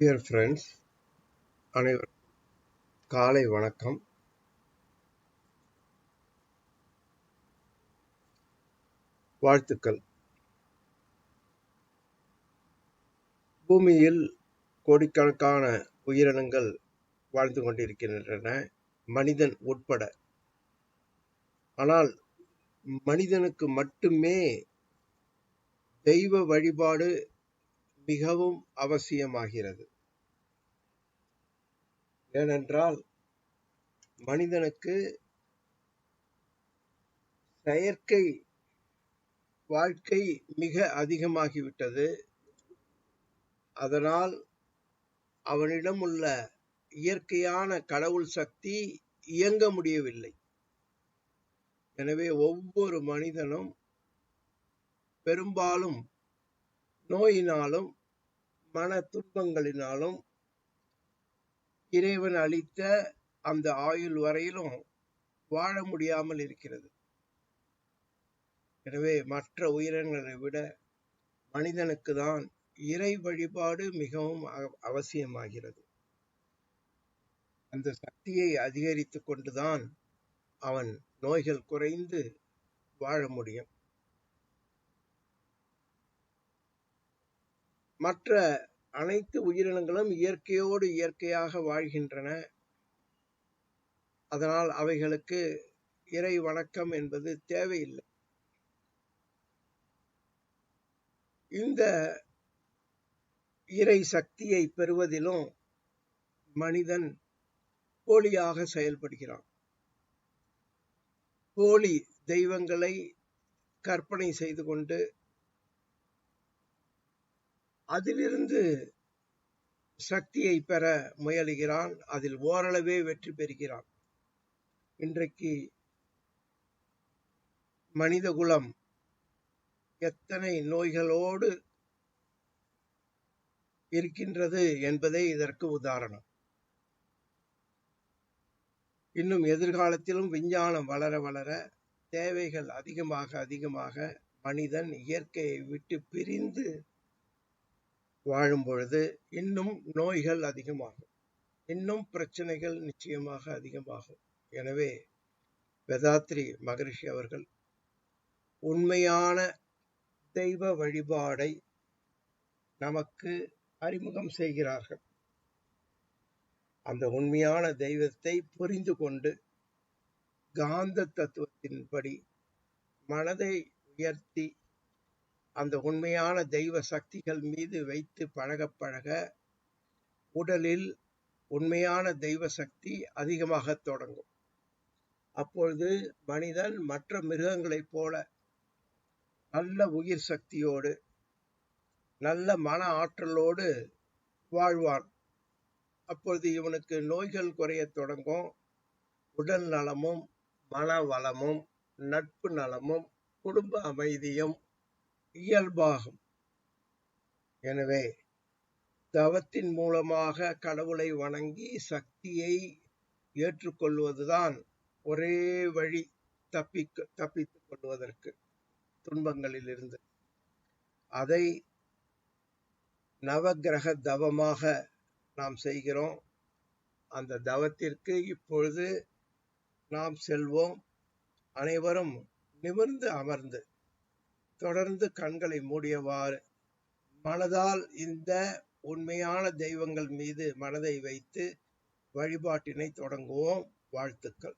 Dear friends அனைவரும் காலை வணக்கம். வாழ்த்துக்கள். பூமியில் கோடிக்கணக்கான உயிரினங்கள் வாழ்ந்து கொண்டிருக்கின்றன. மனிதன் உட்பட. ஆனால் மனிதனுக்கு மட்டுமே தெய்வ வழிபாடு மிகவும் அவசியமாகிறது. ஏனென்றால் மனிதனுக்கு செயற்கை வாழ்க்கை மிக அதிகமாகிவிட்டது. அதனால் அவனிடம் உள்ள இயற்கையான கடவுள் சக்தி இயங்க முடியவில்லை. எனவே ஒவ்வொரு மனிதனும் பெரும்பாலும் நோயினாலும் மன துன்பங்களினாலும் இறைவன் அளித்த அந்த ஆயுள் வரையிலும் வாழ முடியாமல் இருக்கிறது. எனவே மற்ற உயிரினங்களை விட மனிதனுக்கு தான் இறை வழிபாடு மிகவும் அவசியமாகிறது. அந்த சக்தியை அதிகரித்து கொண்டுதான் அவன் நோய்கள் குறைந்து வாழ முடியும். மற்ற அனைத்து உயிரினங்களும் இயற்கையோடு இயற்கையாக வாழ்கின்றன. அதனால் அவைகளுக்கு இறை வணக்கம் என்பது தேவையில்லை. இந்த இறை சக்தியை பெறுவதிலும் மனிதன் போலியாக செயல்படுகிறான். போலி தெய்வங்களை கற்பனை செய்து கொண்டு அதிலிருந்து சக்தியை பெற முயலுகிறான். அதில் ஓரளவே வெற்றி பெறுகிறான். இன்றைக்கு மனிதகுலம் எத்தனை நோய்களோடு இருக்கின்றது என்பதே இதற்கு உதாரணம். இன்னும் எதிர்காலத்திலும் விஞ்ஞானம் வளர வளர தேவைகள் அதிகமாக அதிகமாக மனிதன் இயற்கையை விட்டு பிரிந்து வாழும் பொழுது இன்னும் நோய்கள் அதிகமாகும். இன்னும் பிரச்சனைகள் நிச்சயமாக அதிகமாகும். எனவே வேதாத்ரி மகரிஷி அவர்கள் உண்மையான தெய்வ வழிபாடை நமக்கு அறிமுகம் செய்கிறார்கள். அந்த உண்மையான தெய்வத்தை புரிந்து கொண்டு காந்த தத்துவத்தின்படி மனதை உயர்த்தி அந்த உண்மையான தெய்வ சக்திகள் மீது வைத்து பழக பழக உடலில் உண்மையான தெய்வ சக்தி அதிகமாக தொடங்கும். அப்பொழுது மனிதன் மற்ற மிருகங்களைப் போல நல்ல உயிர் சக்தியோடு நல்ல மன ஆற்றலோடு வாழ்வான். அப்பொழுது இவனுக்கு நோய்கள் குறைய தொடங்கும். உடல் நலமும் மன வளமும் நட்பு நலமும் குடும்ப அமைதியும் இயல்பாகும். எனவே தவத்தின் மூலமாக கடவுளை வணங்கி சக்தியை ஏற்றுக்கொள்வதுதான் ஒரே வழி தப்பிக்க தப்பித்துக் கொள்வதற்கு துன்பங்களில் இருந்து அதை நவகிரக தவமாக நாம் செய்கிறோம். அந்த தவத்திற்கு இப்பொழுது நாம் செல்வோம். அனைவரும் நிமிர்ந்து அமர்ந்து தொடர்ந்து கண்களை மூடியவாறு மனதால் இந்த உண்மையான தெய்வங்கள் மீது மனதை வைத்து வழிபாட்டினை தொடங்குவோம். வாழ்த்துக்கள்.